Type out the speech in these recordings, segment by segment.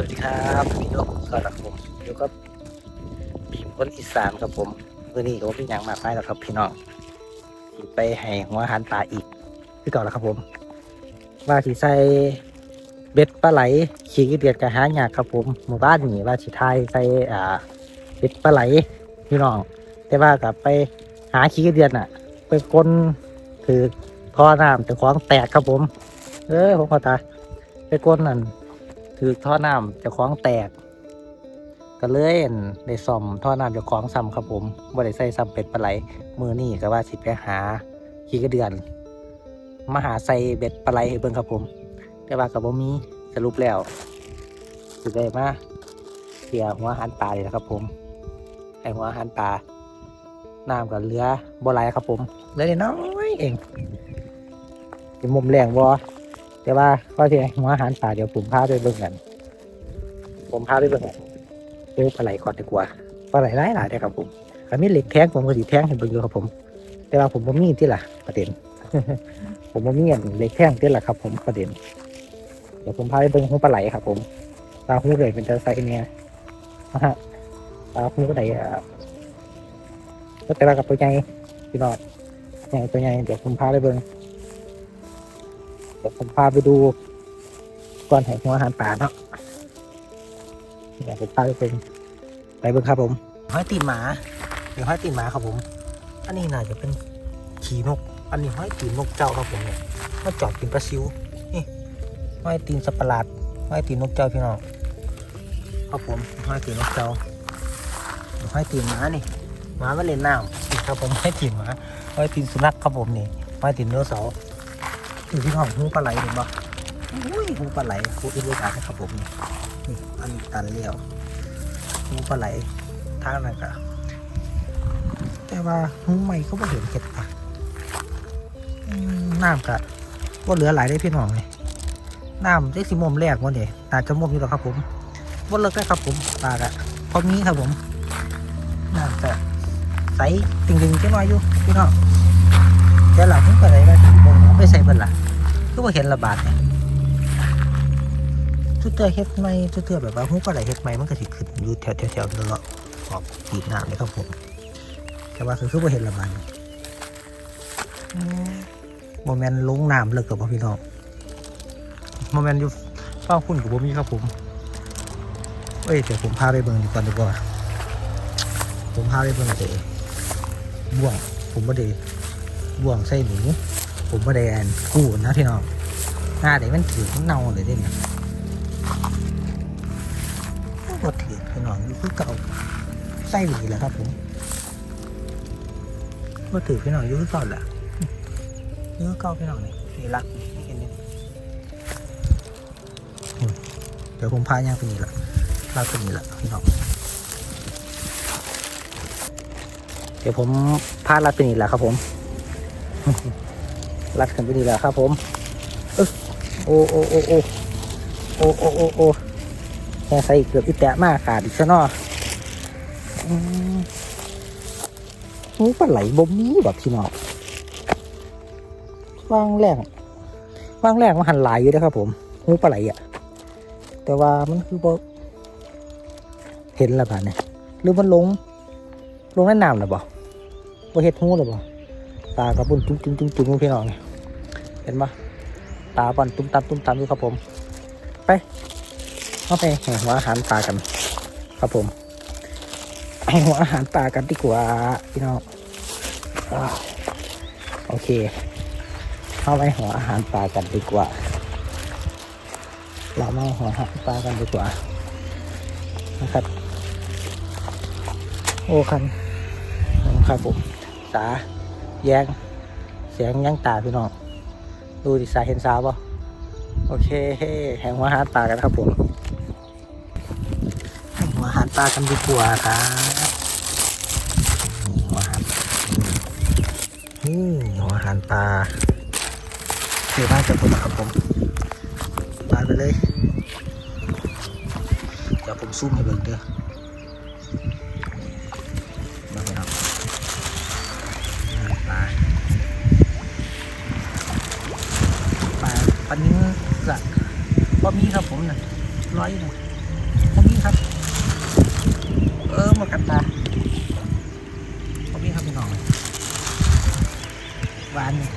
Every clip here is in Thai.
วัสดีครับพี่นกสวัสดีครับผมอยู่กับบีมคนอีสานครับผมวันนี้ก็พี่ยังมากไปแล้วครับ พี่น้องไปให้หัวหารปลาอีกคือเก่าแล้วครับผม ว่าสิใส่เบ็ดปลาไหลขี้เดียดกระหายากครับผมหมู่บ้านนี่ว่าสิทยใส่อ่าเบ็ดปลาไหลพี่น้อง แต่ว่ากับไปหาขี้เดียดน่ะ ไปกลนถือท่อน้ำแต่ของแตกครับผม เออผมขอตาไปกลนนั่น ถือท่อน้ำจะคล้องแตก ก็เลยอั่นได้ซ่อมท่อน้ำจะคล้องซ้ำครับผมบ่ได้ใส่ซ้ำเป็ดปลาไหลมือนี่ก็ว่าสิไปหาขี้กระเดือนมาหาใส่เบ็ดปลาไหลให้เบิ่งครับผม แต่ว่ากับบ่มีสรุปแล้วสิได้มาเสียหัวหารปลาเลยนะครับผมไอหัวหารปลาน้ำกับเรือบ่ไหลายครับผมเลือน้อยเองมุมแรงบ่ แต่ว่าก็ที่หัวอาหารป่าเดี๋ยวผมพาไปเบิ่งกันผมพาไปเบิ่งกันเจอปลาไหลก่อนดีกว่าปลาไหลหลายหลายเลยครับผมถ้ามีเหล็กแท่งผมก็สิแท่งให้เบิ่งอยู่ครับผม แต่ว่าผมบ่มีที่ล่ะประเด็น ผมบ่มีอันเหล็กแท่งที่ล่ะครับ ผมประเด็น เดี๋ยวผมพาไปเบิ่งหูปลาไหลครับ ผมปลาหูเลยเป็นจะไซส์เนี่ยนะฮะปลาหูปลาไหลอะก็แต่ว่ากับตัวใหญ่พี่น้องใหญ่ตัวใหญ่เดี๋ยวผมพาไปเบิ่ง เดี๋ยวผมพาไปดูก่อนแห่งหัวอาหารป่าเนาะเดี๋ยวผมพาไปเป็นไปเบิ่งครับผมห้อยตีนหมาเดี๋ยวห้อยตีนหมาครับผม อันนี้น่าจะเป็นขี่นก อันนี้ห้อยตีนนกเจ้าครับผมเนี่ยมาจอดกินปลาซิวนี่ห้อยตีนสัตว์ประหลาดห้อยตีนนกเจ้าพี่น้องครับผมห้อยตีนนกเจ้าห้อยตีนหมานี่หมามาเล่นน้ำครับผมห้อยตีนหมาห้อยตีนสุนัขครับผมนี่ห้อยตีนเนื้อเสา อยู่ที่ห้องหูปลาไหลเห็นปะอุ้ยหูปลาไหลหูอินเดียนะครับผมนี่อันตันเลี้ยวหูปลาไหลทางนั้นก็แต่ว่าหูใหม่ก็ไม่เห็นเห็ดปะน้ำกะว่าเหลือหลายได้พี่น้องเลยน้ำได้สิมมแรกวันเดียน่าจะมมอยู่แล้วครับผมว่าเลิกได้ครับผมปลากะพอมีครับผมน้ำจะใสติ่งๆจะมาอยู่พี่น้องแต่หลังผมก็เลยว่าถึงมง ไปใส่เบิ่นล่ะคือว่าเห็นระบาดเนี่ยทุกเตือเฮ็ดไม่ทุกเตือแบบว่าหูปลาไหลเฮ็ดไม่มันก็สิขึ้นอยู่แถวแถวแถวๆเลาะออกปีกน้ำเลยครับผม แต่ว่าคือคือว่าเห็นระบาดเนี่ยอืมโมเมนต์ลงน้ำเลิกกับพ่อพี่น้องโมเมนต์อยู่ฟ้าคุณกับผมมีครับผมเอ้ยเดี๋ยวผมพาไปเบิ่งดีกว่อนดีกว่าผมพาไปเบิ่งเตะบ่วง ผมไม่ได้บ่วงใส่หมู ผมไม่ได้แอนกู้นะพี่น้องหน้าเดี๋ยวมันถือมันเน่าเลยเด้เนี่ยก็ถือพี่น้องอยู่คือเก่าใส่หวีแหล้วครับผมก็ถือพี่น้องอยู่คือเก่าแหละอยู่คือเก่าพี่น้องนี่นี่รักนี่เห็นนี่อืมเดี๋ยวผมพาย่างไปนี่ละรักไปนี่ละพี่น้องเดี๋ยวผมพารัดไปนี่แหละครับผม รัดกันไปนี่แหละครับผมเอ้ยโอ้โอ้โอ้โอ้โอ้โอ้โอ้โอ้แค่ใส่เกือบอีแตะมากขาดอีกซะนาะอืมหูปลาไหลบ่มีแบบพี่น้องวางแรงวางแรงมันหันหลายอยู่นะครับผมหูปลาไหลอะ แต่ว่ามันคือบ่เห็นและผ่านเนี่ยหรือมันลงลงในน้ำหรือเปล่าบ่เห็ดหูหรือเปล่า ตากระปุ่นตุ้มตุ้มตุ้มตุ้มพี่น้องเนี่ยเห็นปะตาบอลตุ้มตามตุ้มตามอยู่ครับผม ไปเอาไปห้หัวอาหารปลากัน ครับผมห้หัวอาหารปลากันดีกว่าพี่น้องโอเค เข้าไปหัวอาหารปลากันดีกว่า เรามาหัวอาหารปลากันดีกว่านะครับ โอ้คันครับผมตา แยงเสียงยังตาพี่น้อง ดูดิสายเห็นสาวป่ะโอเคแห่งหัวอาหารปลากันครับผมแหงหัวอาหารปลากันดีกว่าครับหัวอาหานี่หัวอาหารปลาเดี๋ยวมาจะผมครับผมปลาไปเลยเดี๋ยวผมซูมให้เบิ่งเด้อ ปลาปลานิ้งกะบ่มีครับผมนะร้อยเลยผมนี่ครับ เออมดกันตาผมนี่ครับพี่น้องวานนี่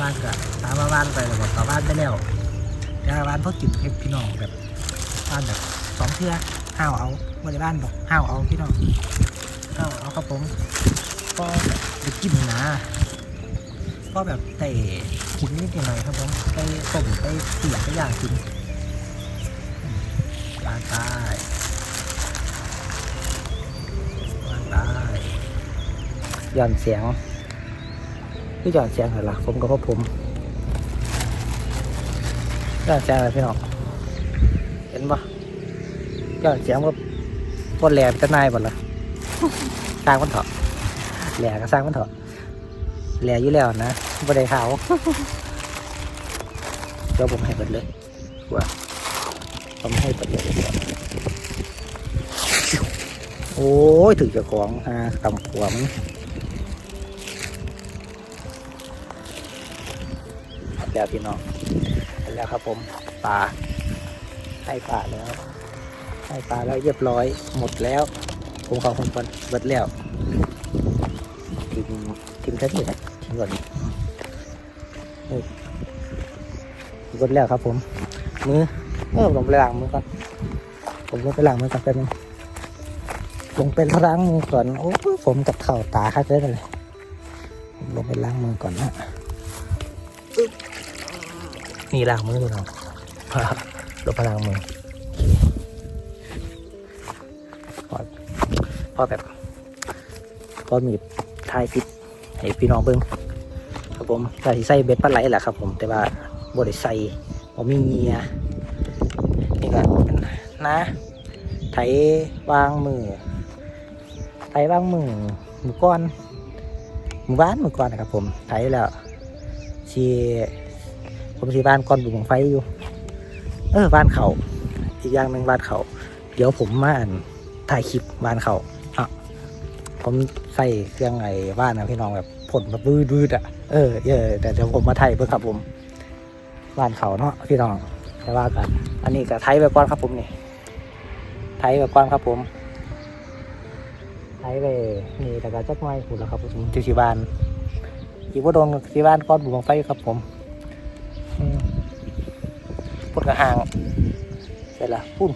วานกับถามว่าวานไปหรือเปล่าก็วานไปแล้วแต่ว่าวานเพราะกินเห็ดพี่น้องแบบวานแบบสองเทื่อห้าวเอาไม่ได้บ้านดอกห้าวเอาพี่น้องห้าวเอาครับผมก็แบบไปกินนะก็แบบเตะ กินนิดหน่อยครับผมไปต้มไปเสียบไปย่างกินวานตายวานตายย่อนเสียงพี่ย่อนเสียงเหรอล่ะผมก็เพราะผมย่อนเสียงอะไรพี่น้องเห็นปะย่อนเสียงว่าพอแหลมจะนายหมดละสร้างมันเถอะแหลก็สร้างมันเถอะ แหลอยู่แล้วนะบ่ได้ขาวเดี๋ยวผมให้เปิดเลยว่าผมให้เปิดเลย โอ้ยถึงจะของฮะกำขวมแล้วพี่น้องแล้วครับผมปลาให้ปลาแล้ว ให้ปลาแล้วเรียบร้อยหมดแล้ว ผมขอคนก่อนเบิดแล้วทิมทิมแค่นี้นะทิม ก่อนเออเบิดแล้วครับผม มือเออผมไปล้างมือก่อน ผมลงไปล้างมือก่อนแป๊บนึงลงไปล้างมือก่อน โอ้ผมกับเข่าตาคัดเลยเลยผมลงไปล้างมือก่อนนะนี่ล้างมือดูหน่อยลงไปล้างมือพอแบบพอมีทายฟิตให้พี่น้องเบิ้ง ครับผมก็สิใส่เบ็ดปลาไหลแหละครับ ผมแต่ว่าบ่ได้ใส่บ่มีเงียนี่ก็เป็นนะ ไถวางมือ ไถวางมือมือก้อนมือบ้านมือก้อนนะครับ ผมไถแล้วชีผมชีบ้านก้อนบุงไฟอยู่ เออบ้านเขาอีกอย่างหนึ่งบ้านเขาเดี๋ยวผมมาถ่ายคลิปบ้านเขาอะผมใส่เครื่องไอ้บ้านนะพี่น้องแบบ ผลแบบวืดวืดอะเออเออแต่เดี๋ยวผมมาไทยเพื่อครับผมบ้านเขาเนาะพี่น้องแต่ว่ากันอันนี้ก็ไทยไปก่อนครับผมนี่ไทยไปก่อนครับผมไทยไปนี่แต่ก็จักไม้ขุดแล้วครับผมที่ที่บ้านอีกว่าโดนที่บ้านก้อนบุกไฟครับผมพุ่นกระหางเสร็จละพุ่น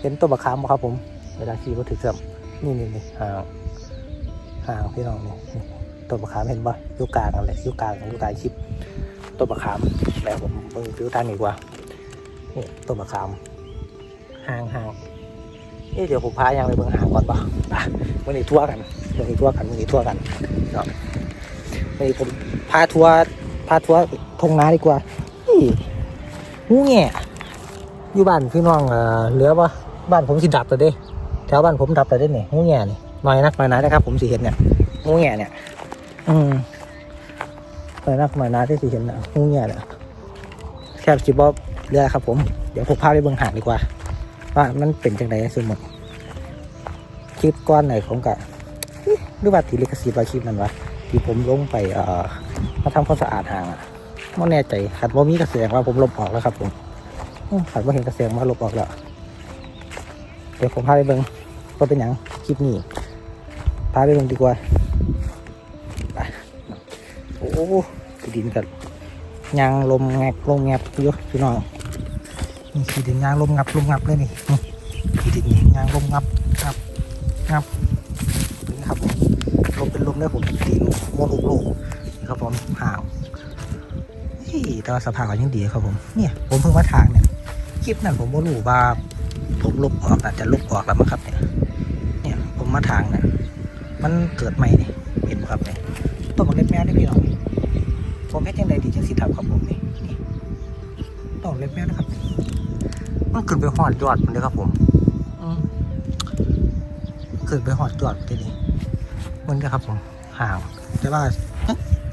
เป็นต้นมะขามครับผม เวลาขี่รถถึงเสื่อมนี่นี่นี่ห่างห่างพี่น้องนี่ ต้นมะขามเห็นปะยุกลางอะไรยุกลางยุกลางชิปต้นมะขามแล้วผมเบิ่งผิวทางดีกว่านี่ต้นมะขามห่างห่างนี่เดี๋ยวผมพายังไปเบิ่งห่างก่อนปะอะวันนี้ทั่วกันวันนี้ทั่วกันวันนี้ทั่วกันเนาะวันนี้ผมพาทัวร์พาทัวร์ทงนาดีกว่านี่งูแง่อยู่บ้านพี่น้องเออเหลือปะบ้านผมสิดับแต่เด้แถวบ้านผมดับแต่ได้เนี่ยงูแง่นี่น้อยนักน้อยหนานะครับผมสีเห็นเนี่ยงูแง่เนี่ย อืมน้อยนักน้อยนาที่สีเห็นนะงูแง่เนี่ยแคบจีบบอบเรือครับ ผม เดี๋ยวผมพาไปเบิ่งหางดีกว่า ว่ามันเป็นจังไดสมมติคลิปก้อนไหนของกะหรือว่าทีลิขสิทธิ์ว่าคลิปนั้นวะที่ผมลงไปเอ่อมาทำความสะอาดหางอะไม่แน่ใจขัดว่ามีกระแสงว่าผมลบออกแล้วครับ ผมขัดว่าเห็นกระแสงว่าลบออกแล้วเดี๋ยวผมพาไปเบิ่งว่าเป็นอย่างคลิปนี้พาไปเบิ่งดีกว่า โอ้โหขี้ดินกันยางลมแงบลมแงบอยู่พี่น้องนี่ขี้ดินยางลมงับลมงับเลยนี่นี่ขี้ดินยางลมงับงับงับนี่ครับลมเป็นลมได้ผมดินโมลูกโลนี่ครับผมห่าวเฮ้ยแต่ว่าสภาพก็ยังดีครับผมเนี่ยผมเพิ่งมาทางเนี่ยคลิปนั้นผมบ่รู้ว่าผมลบออกอาจจะลบออกแล้วมั้งครับเนี่ยเนี่ยผมมาทางเนี่ยมันเกิดใหม่นี่เห็นไหมครับเนี่ยต้นมะเล็ดแมวได้พี่น้องนี่ ผมเฮ็ดยังไงดีจังสิทำครับผมนี่นี่ต้นมะเล็ดแมวนะครับ มันขึ้นไปหอดยอดมันเลยครับผมขึ้นไปหอดยอดทีนี้มันก็ครับผมห่างแต่ว่า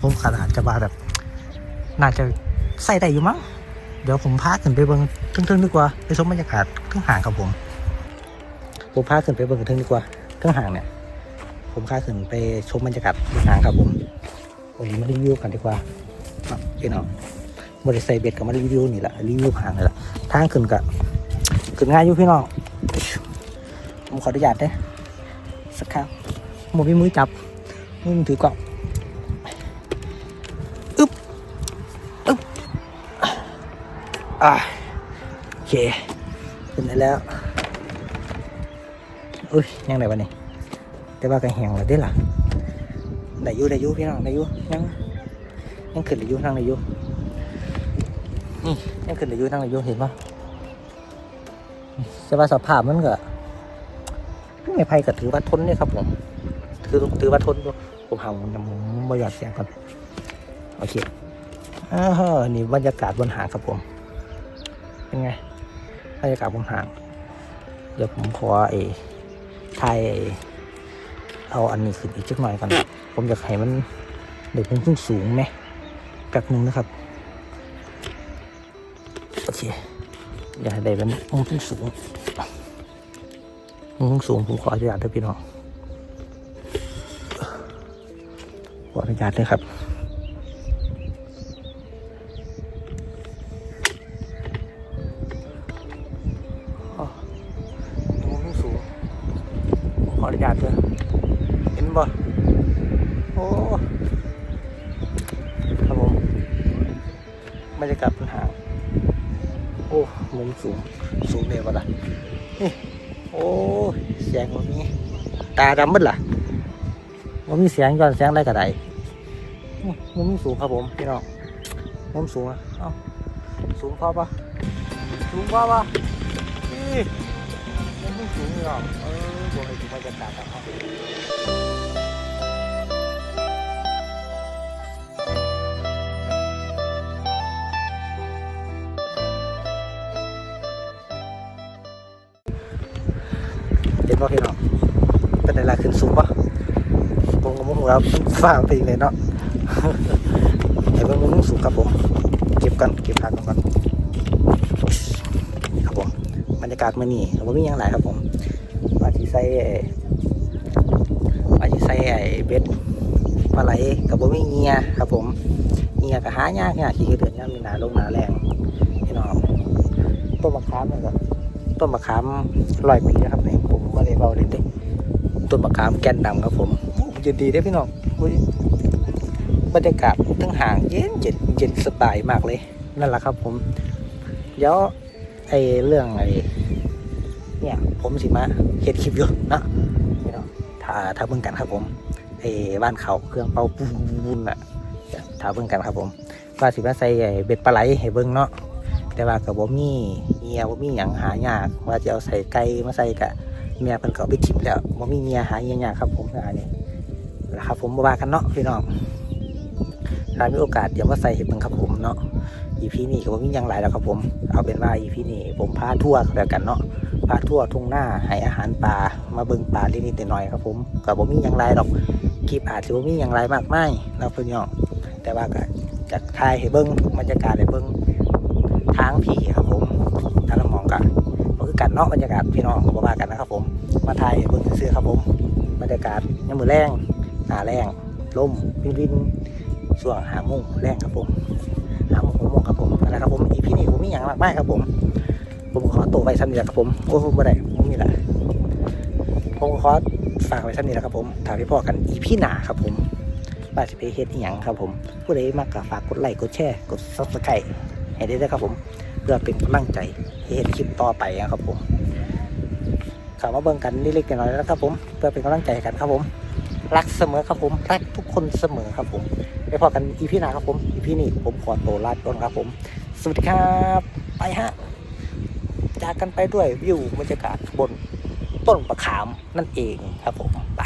ผมขนาดจะว่าแบบ น่าจะใส่ได้อยู่มั้งเดี๋ยวผมพาขึ้นไปเบิ่งทึ่งๆดีกว่าไปชมบรรยากาศเครื่งห่างครับผมผมพาขึ้นไปเบิ่งทึ่งดีกว่าเครื่งห่างเนี่ยผมพาขึ้นไปชมบรรยากาศเครื่งห่างครับผมวันนี้มารีวิวกันดีกว่า พี่น้องบริษัทเบ็ดกับมารีวิวนี่แหละรีวิวห่างเลยล่ะทางขึ้นกับขึ้นง่ายอยู่พี่น้องผมขออนุญาตเด้สักครั้งหมมีมือจับมือถือกล่องอึ๊บอึ๊บอ่าโอเคขึ้นได้แล้วอุ้ยยังไงวะนี่แต่ว่าก็แหงแล้วเด้ล่ะได้อยู่ได้อยู่พี่น้องได้อยู่ยัง ยังขึ้นได้อยู่นั่งได้อยู่นี่ยังขึ้นได้อยู่นั่งได้อยู่เห็นปะแต่ว่าสภาพมันก็ไม่ไพ่ก็ถือว่าทนเนี่ยครับผมถือถือว่าทนอยู่ผมหาผมผมบ่หยอดเสียงก่อนโอเคอ้าวนี่บรรยากาศบนหางครับผม เป็นไงบรรยากาศบนหาง เดี๋ยวผมขอเอถ่ายไอ้เอาอันนี้ขึ้นอีกสักหน่อยก่อน ผมอยากให้มันเด็กมันขึ้นสูงไหม แป๊บนึงนะครับ โอเค อย่าให้ได้มันมุมสูงมุมสูงผมขออนุญาตด้วยพี่น้องขออนุญาตด้วยครับอ๋อมุมสูงขออนุญาตด้วยเห็นบ่ บรรยากาศปัญหาโอ้มุมสูงสูงเลยวะล่ะนี่โอ้เสียงมันมีตาดำมืดล่ะมันมีเสียงย้อนเสียงอะไรก็ได้นี่มุมสูงครับผมพี่น้องมุมสูงอะเอ้าสูงพอปะสูงพอปะนี่มุมสูงพี่น้องเออบอกเลยถึงบรรยากาศครับ เป็นอะไรขึ้นสูงปะผมกับมุ้งเราฝ่าไปอีเลยเนาะไอ้เบื้องมุ้งสูงครับผมเก็บกันเก็บทางกันก่อนครับผมบรรยากาศมื่อนี้ผมมีอย่างไรครับผมว่าที่ใส่ไอ้ว่าที่ใส่ไอ้เบ็ดปลาไหลกับผมมีเงียครับผมเงียกับหายากเนี่ยขี้กระเดือนเนี่ยมีหนาลงหนาแรงพี่น้องต้นมะขามมันก็ต้นมะขามลอยปีนะครับนี่ผมม่ได้เบาเลยเด้ ต้นมะขามแกนดำครับผมเย็นดีได้พี่น้องบรรยากาศทั้งห่างเย็นเย็นเย็นสบายมากเลยนั่นแหละครับผมเดี๋ยวไอ้เรื่องไอ้เนี่ยผมสิมาเฮ็ดคลิปอยู่เนาะพี่น้องถ้าถ้าเบิ่งกันครับผมไอ้บ้านเขาเครื่องเป่าปูนอะเดี๋ยถ้าเบิ่งกันครับผมว่าสิมาใส่ไอ้เบ็ดปลาไหลให้เบิ่งเนาะแต่ว่ากับบ่มีเงียบ่มีหยังหายากว่าจะเอาใส่ไก่มาใส่กะ เมียเพิ่นก็เอาไปถิ่มแล้วบ่มีเงียหาเงียยากครับ ผมอันนี้นะครับ ผมบ่ว่ากันเนาะพี่น้องถ้ามีโอกาสเดี๋ยวมาใส่เห็ดเบิ่งครับผมเนาะ EP นี้ก็บ่มีหยังหลายแล้วครับผม เอาเป็นว่า EP นี้ผมพาทั่วแล้วกันเนาะพาทั่วทุ่งหน้าให้อาหารปลามาเบิ่งปลานิดๆหน่อยๆครับ ผมก็บ่มีหยังหลายดอกคลิปอาจจะบ่มีหยังหลายมากมายนะพี่น้องแต่ว่าก็จะถ่ายให้เบิ่งบรรยากาศให้เบิ่งทางผีครับผมทางละมองกันก็คือกัน เนอกบรรยากาศพี่น้องก็ว่ากันนะครับ ผม มาถ่ายเบิ่งซื่อครับผม บรรยากาศยามมือแรงหนาแรงลมวินวินช่วงหามุงแรงครับผมหาโมงหกโมงครับผมนะครับผมอีพีนี้ผมมีอย่างมากมายครับผม ผมขอตัวไปซ้ำนี่แหละครับผมโอ้ผมไม่ได้ผมมีแหละผมขอฝากไว้ซ้ำนี่แหละครับผมถามพี่พ่อกันอีพีหนาครับผมว่าจะไปเฮ็ดอีหยังครับผมผู้ใดมากก็ฝากกดไลค์กดแชร์กดซับสไครต์ให้ได้ด้วยครับผม เพื่อเป็นกำลังใจให้เห็นคลิปต่อไปนะครับผมข่าวมาเบิ่งกันเล็กๆน้อยๆนะครับผม เพื่อเป็นกำลังใจกันครับผม รักเสมอครับผม รักทุกคนเสมอครับผมไปพอกันอีพีหน้าครับผมอีพีนี้ผมขอตัวลาไปก่อนครับผม สวัสดีครับไปฮะจากกันไปด้วยวิวบรรยากาศบนต้นประขามนั่นเองครับผมไป